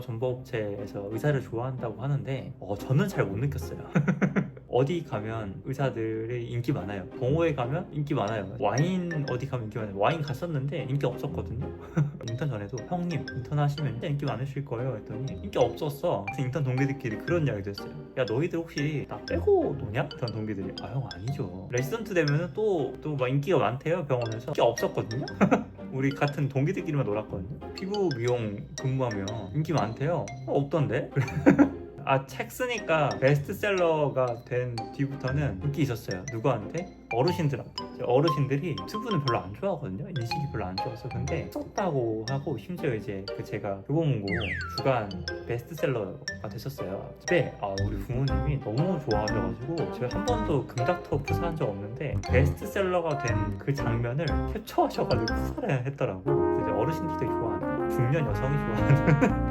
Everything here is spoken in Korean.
전복체에서 의사를 좋아한다고 하는데 어, 저는 잘 못 느꼈어요. 어디 가면 의사들이 인기 많아요. 동호회 가면 인기 많아요. 와인 어디 가면 인기 많아요. 와인 갔었는데 인기 없었거든요. 인턴 전에도 형님 인턴 하시면 인기 많으실 거예요 했더니 인기 없었어. 그래서 인턴 동기들끼리 그런 이야기도 했어요. 야 너희들 혹시 나 빼고 노냐? 인턴 동기들이 아 형 아니죠. 레지던트 되면은 또또 막 인기가 많대요 병원에서 인기 없었거든요. 우리 같은 동기들끼리만 놀았거든요. 피부 미용 근무하면 인기 많대요. 어, 없던데? 아 책 쓰니까 베스트셀러가 된 뒤부터는 인기 있었어요. 누구한테? 어르신들한테. 어르신들이 유튜브는 별로 안 좋아하거든요. 인식이 별로 안 좋아서 근데 썼다고 하고 심지어 이제 그 제가 교보문고 주간 베스트셀러가 됐었어요. 집에 아 우리 부모님이 너무 좋아하셔가지고 제가 한 번도 금닥터 푸사한 적 없는데 베스트셀러가 된 그 장면을 캡처하셔가지고 푸사를 했더라고. 이제 어르신들도 좋아하는 중년 여성이 좋아하는